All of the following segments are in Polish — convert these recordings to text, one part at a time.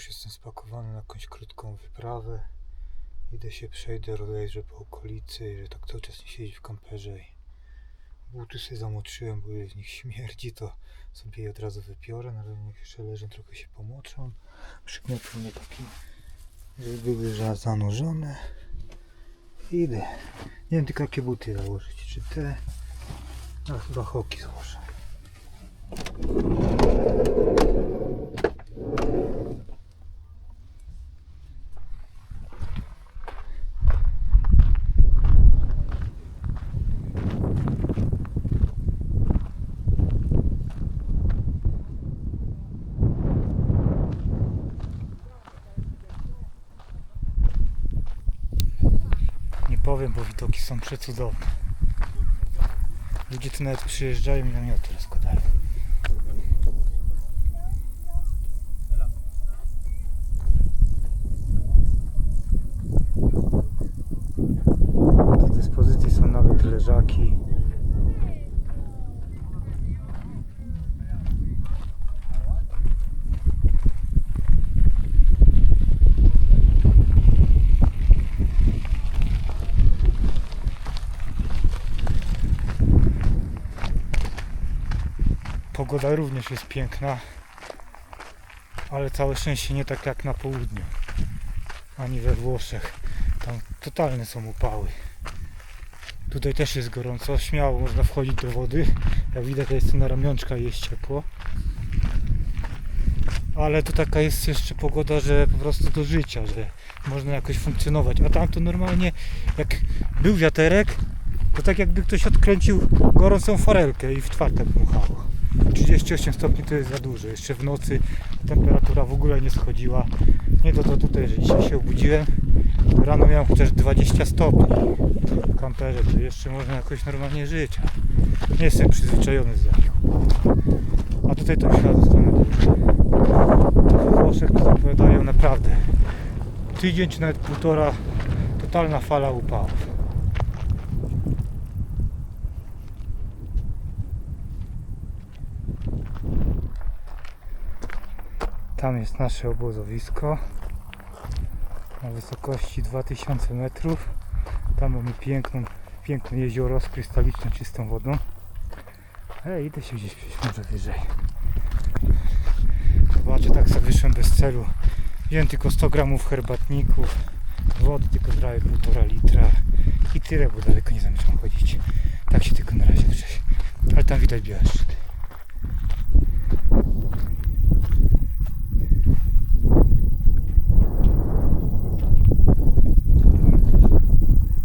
już jestem spakowany na jakąś krótką wyprawę. Idę się przejdę, rozejrzę po okolicy, że tak cały czas nie siedzieć w kamperze. I buty sobie zamoczyłem, bo ile z nich śmierdzi, to sobie je od razu wypiorę. Na razie niech jeszcze leżą, trochę się pomoczą. Przygniotł mnie taki, żeby były za- zanurzone. Idę. Nie wiem tylko jakie buty założyć, czy te... A chyba hoki założę. Nie powiem, bo widoki są przecudowne. Ludzie tu nawet przyjeżdżają i namioty rozkładają. Do dyspozycji są nawet leżaki. Pogoda również jest piękna, ale całe szczęście nie tak jak na południu, ani we Włoszech. Tam totalne są upały. Tutaj też jest gorąco, śmiało można wchodzić do wody. Jak widać, to jest na ramionczka i jest ciepło. Ale tu taka jest jeszcze pogoda, że po prostu do życia, że można jakoś funkcjonować. A tam to normalnie, jak był wiaterek, to tak jakby ktoś odkręcił gorącą forelkę i w czwartek dmuchało. 38 stopni to jest za dużo. Jeszcze w nocy temperatura w ogóle nie schodziła. Nie to, to tutaj, że dzisiaj się obudziłem. Rano miałem chociaż 20 stopni w kamperze, to jeszcze można jakoś normalnie żyć. Nie jestem przyzwyczajony z takich A tutaj to już dłużej. We Włoszech to zapowiadają naprawdę tydzień czy nawet półtora totalna fala upałów. Tam jest nasze obozowisko na wysokości 2000 metrów. Tam mamy piękną, piękne jezioro z krystaliczną, czystą wodą. Ej, idę się gdzieś przejść może wyżej. Zobaczę, tak sobie wyszłem bez celu. Wziąłem tylko 100 gramów herbatników, wody tylko prawie 1,5 litra i tyle, bo daleko nie zamierzam chodzić. Tak się tylko na razie przejść. Ale tam widać Białaszczyk.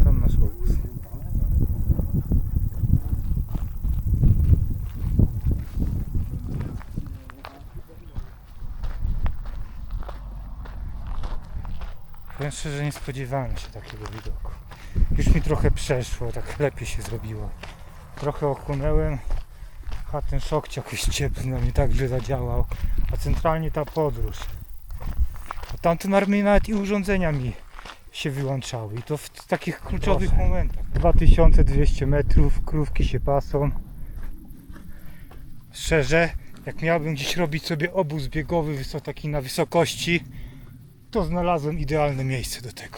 Tam nasz obóz. Powiem szczerze, nie spodziewałem się takiego widoku. Już mi trochę przeszło, tak lepiej się zrobiło. Trochę ochłonęłem, a ten szok jakoś ciepły na mnie tak źle zadziałał. A centralnie ta podróż. A tamtym armii nawet i urządzenia mi się wyłączały. I to w takich kluczowych momentach. 2200 metrów, krówki się pasą. Szczerze, jak miałbym gdzieś robić sobie obóz biegowy wysok, taki na wysokości, to znalazłem idealne miejsce do tego.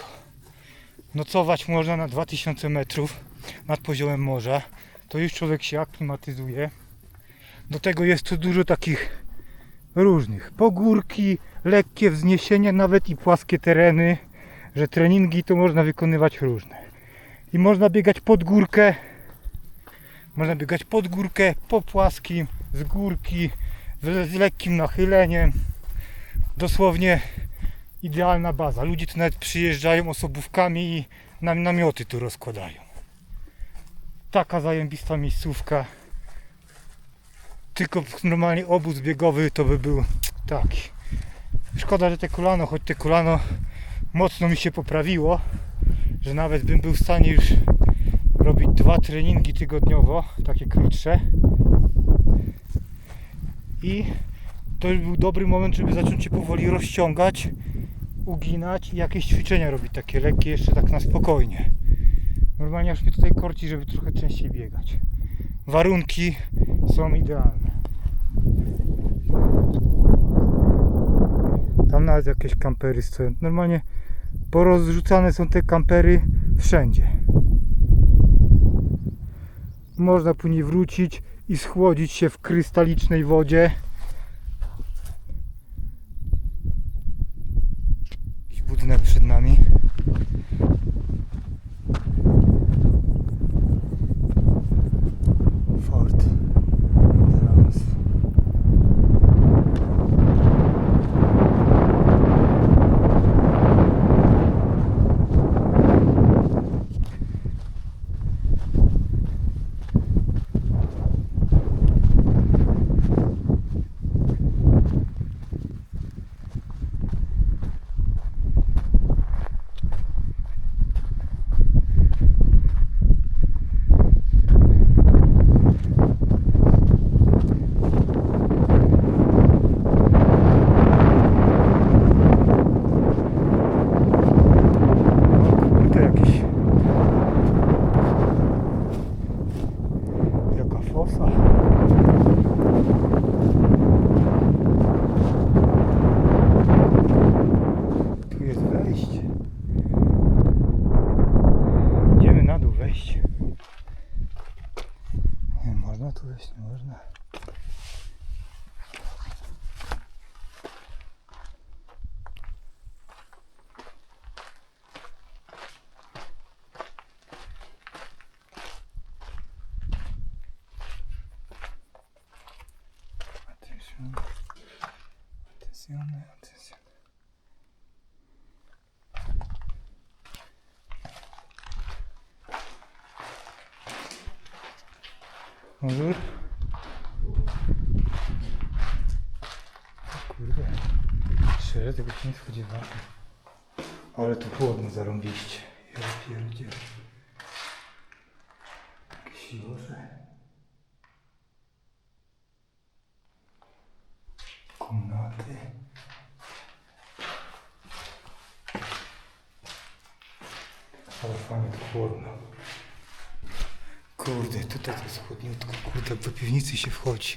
Nocować można na 2000 metrów nad poziomem morza. To już człowiek się aklimatyzuje. Do tego jest tu dużo takich różnych pogórki, lekkie wzniesienia, nawet i płaskie tereny, że treningi to można wykonywać różne. I można biegać pod górkę, można biegać pod górkę, po płaskim, z górki, z, lekkim nachyleniem. Dosłownie idealna baza. Ludzie tu nawet przyjeżdżają osobówkami i nam namioty tu rozkładają. Taka zajębista miejscówka. Tylko normalnie obóz biegowy to by był taki. Szkoda, że te kolano, choć te kolano mocno mi się poprawiło, że nawet bym był w stanie już robić dwa treningi tygodniowo, takie krótsze. I to był dobry moment, żeby zacząć się powoli rozciągać, uginać i jakieś ćwiczenia robić takie lekkie, jeszcze tak na spokojnie. Normalnie aż mnie tutaj korci, żeby trochę częściej biegać. Warunki są idealne. Tam nawet jakieś kampery stoją. Normalnie porozrzucane są te kampery wszędzie. Można później wrócić i schłodzić się w krystalicznej wodzie. ładunek przed nami. Może? Kurde. Szczerze tego się nie spodziewałem. Ale tu chłodno zarąbiście. Ja pierdzielę. Jakie siłowe. piwnicy się wchodzi.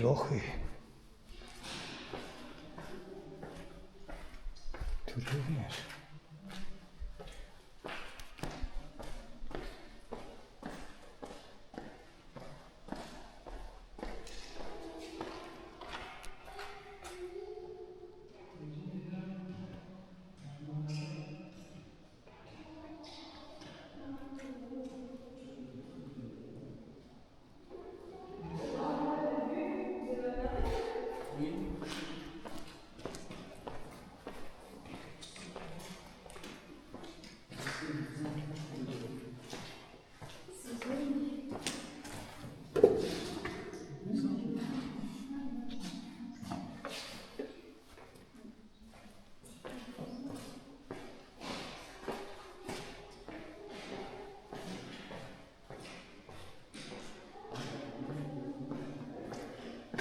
lochy. Tu również.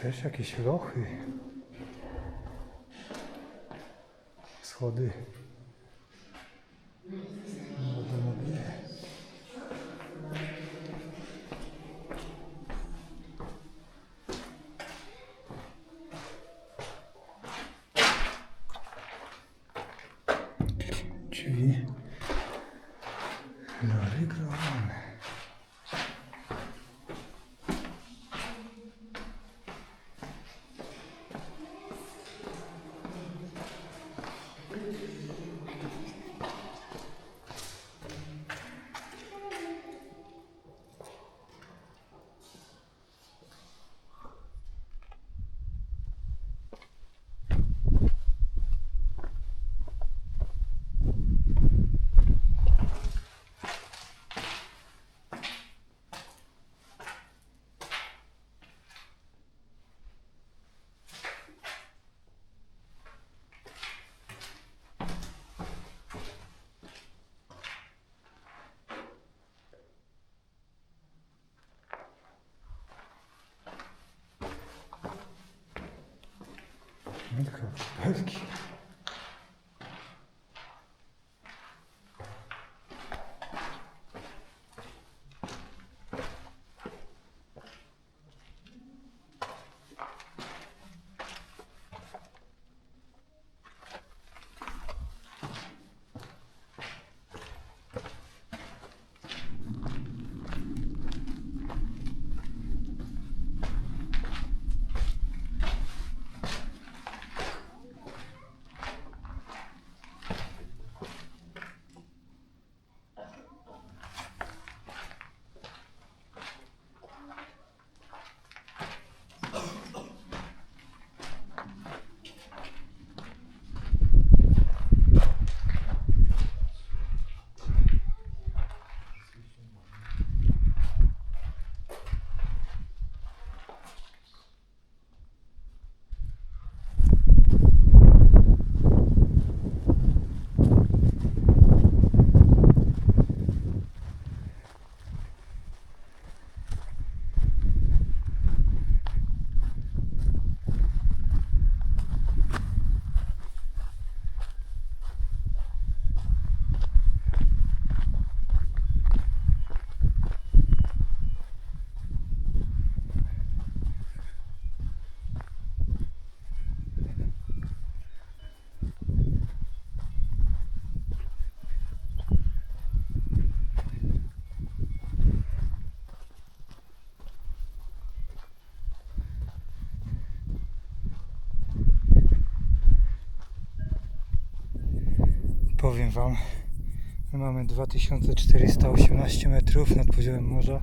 też jakieś lochy. Schody chyba belki. Powiem Wam, my mamy 2418 metrów nad poziomem morza,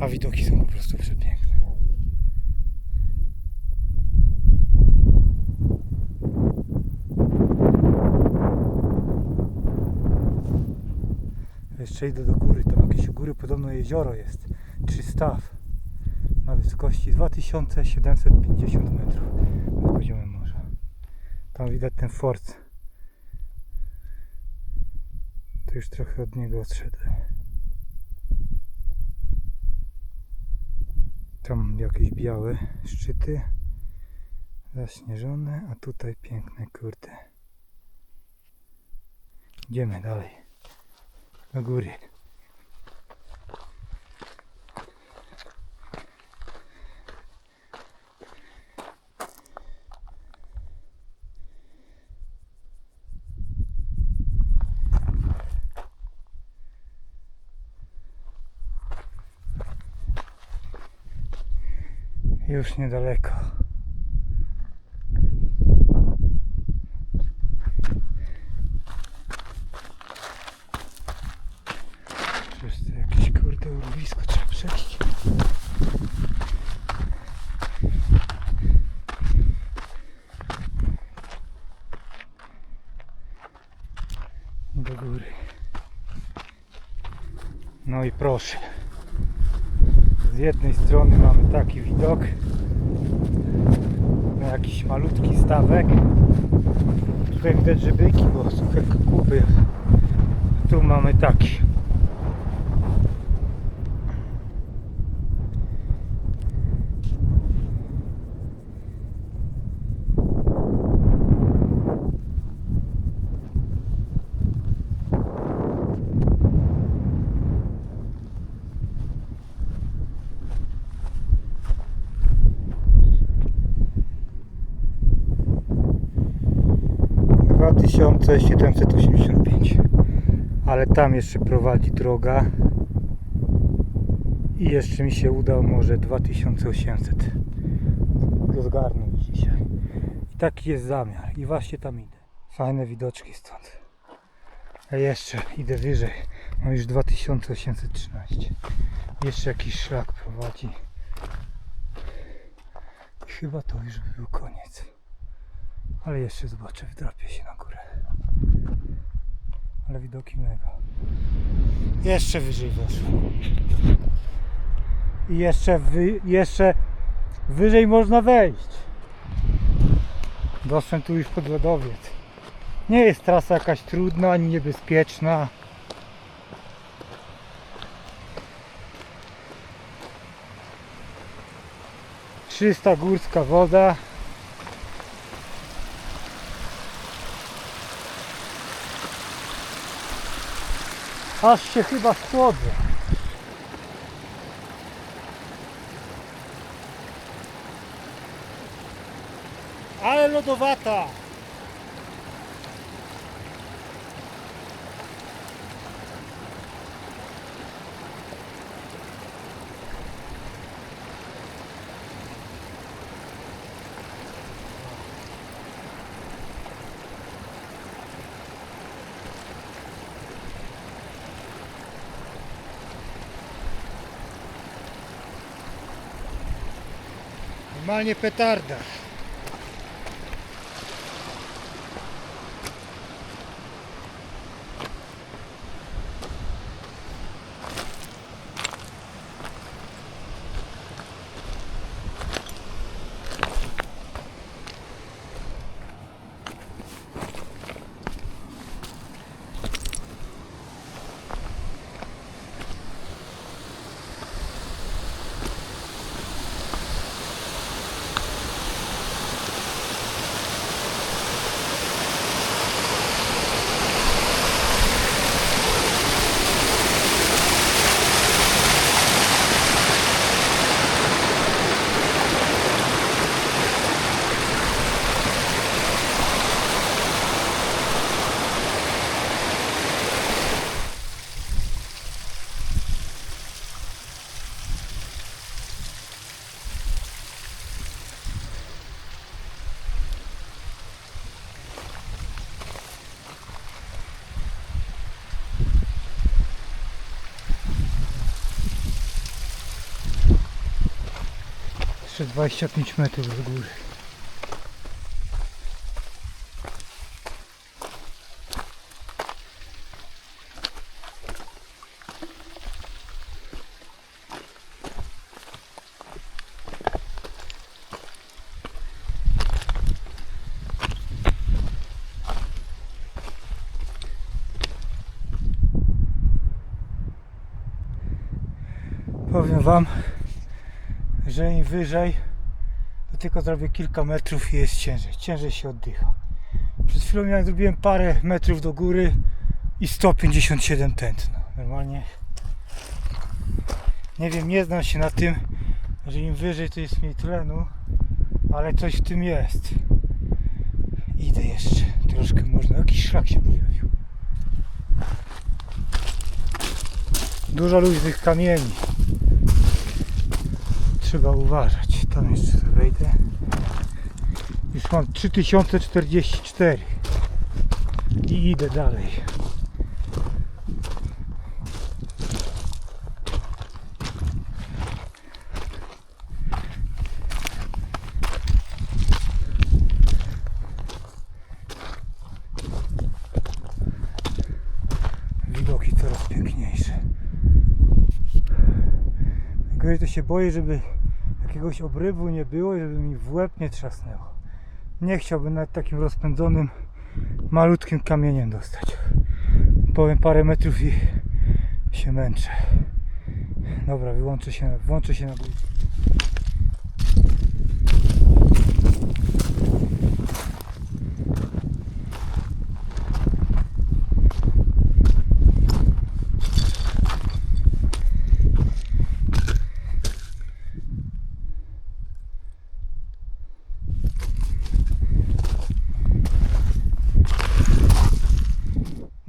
a widoki są po prostu przepiękne. Jeszcze idę do góry, tam jakieś u góry podobno jezioro jest, czy staw na wysokości 2750 metrów nad poziomem morza. Tam widać ten fort. To już trochę od niego odszedłem. Tam jakieś białe szczyty zaśnieżone, a tutaj piękne kurde. Idziemy dalej. Do góry. Już niedaleko. Przez to jakieś kurde urwisko trzeba przejść. Do góry. No i proszę. Z jednej strony mamy taki widok jakiś malutki stawek. Tutaj widać, że byki, bo suche kupy. Tu mamy taki. Siedemset osiemdziesiąt pięć. Ale tam jeszcze prowadzi droga. I jeszcze mi się uda może 2800 zgarnąć dzisiaj. I taki jest zamiar. I właśnie tam idę. Fajne widoczki stąd. A jeszcze idę wyżej. Mam już 2813. Jeszcze jakiś szlak prowadzi. Chyba to już by był koniec. Ale jeszcze zobaczę, wdrapię się na górę. Ale widoki mega. Jeszcze wyżej weszło. I jeszcze, wy, jeszcze wyżej można wejść. Doszedłem tu już pod lodowiec. Nie jest trasa jakaś trudna ani niebezpieczna. Czysta górska woda. Aż się chyba schłodzę. Ale lodowata. Normalnie petarda. Jeszcze 25 metrów do góry. Powiem Wam, że im wyżej, to tylko zrobię kilka metrów i jest ciężej. Ciężej się oddycha. Przed chwilą jak zrobiłem parę metrów do góry i 157 tętno. Normalnie nie wiem, nie znam się na tym, że im wyżej to jest mniej tlenu, ale coś w tym jest. Idę jeszcze troszkę można. Jakiś szlak się pojawił. Dużo luźnych kamieni trzeba uważać. Tam jeszcze wejdę. Już mam 3044 i idę dalej. Widoki coraz piękniejsze. Gorzej to się boję, żeby jakiegoś obrywu nie było żeby mi w łeb nie trzasnęło. Nie chciałbym nawet takim rozpędzonym, malutkim kamieniem dostać. Powiem parę metrów i się męczę. Dobra, wyłączę się, włączę się na górę.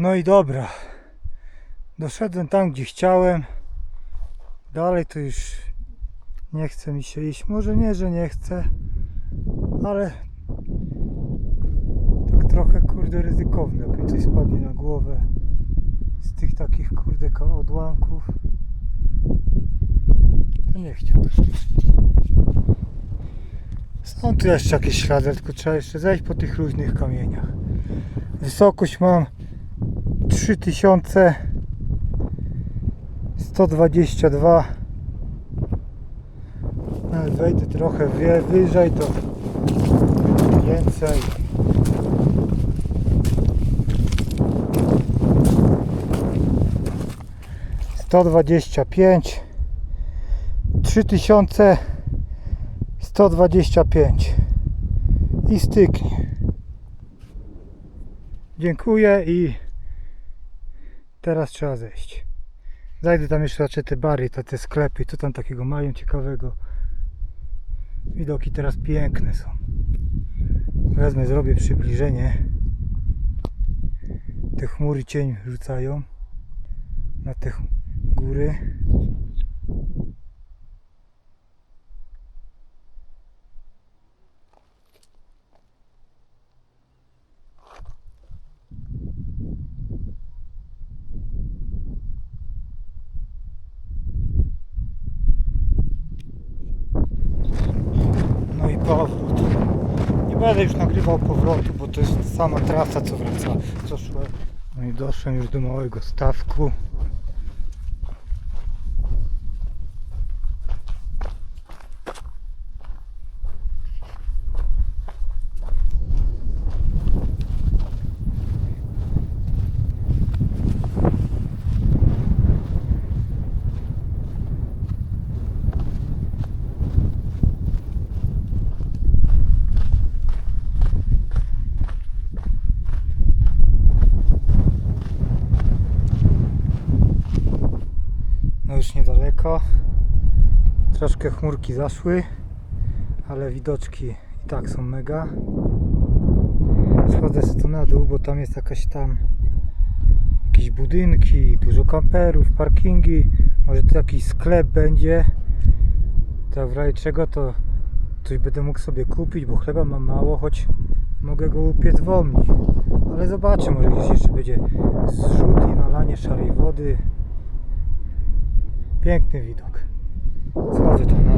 No i dobra. Doszedłem tam, gdzie chciałem. Dalej to już nie chce mi się iść. Może nie, że nie chcę, ale tak trochę kurde ryzykowne, jak mi coś spadnie na głowę z tych takich kurde odłamków. To nie chciałbym. Są tu jeszcze jakieś ślady, tylko trzeba jeszcze zejść po tych różnych kamieniach. Wysokość mam 3122 Ale wejdę trochę wyżej to więcej. Sto dwadzieścia pięć. trzy tysiące sto dwadzieścia pięć. I styknie. Dziękuję i teraz trzeba zejść. Zajdę tam jeszcze raczej te bary, te, te sklepy, co tam takiego mają ciekawego. Widoki teraz piękne są. Wezmę, zrobię przybliżenie. Te chmury cień rzucają na te góry. No i powrót. Nie będę już nagrywał powrotu, bo to jest sama trasa, co wraca, co szła. No i doszłem już do małego stawku. No już niedaleko. Troszkę chmurki zaszły, ale widoczki i tak są mega. Schodzę sobie tu na dół, bo tam jest jakaś tam jakieś budynki, dużo kamperów, parkingi. Może tu jakiś sklep będzie. To w razie czego to coś będę mógł sobie kupić, bo chleba mam mało, choć mogę go upiec w omni. Ale zobaczę, może gdzieś jeszcze będzie zrzut i nalanie szarej wody. Piękny widok. Schodzę tam na dół.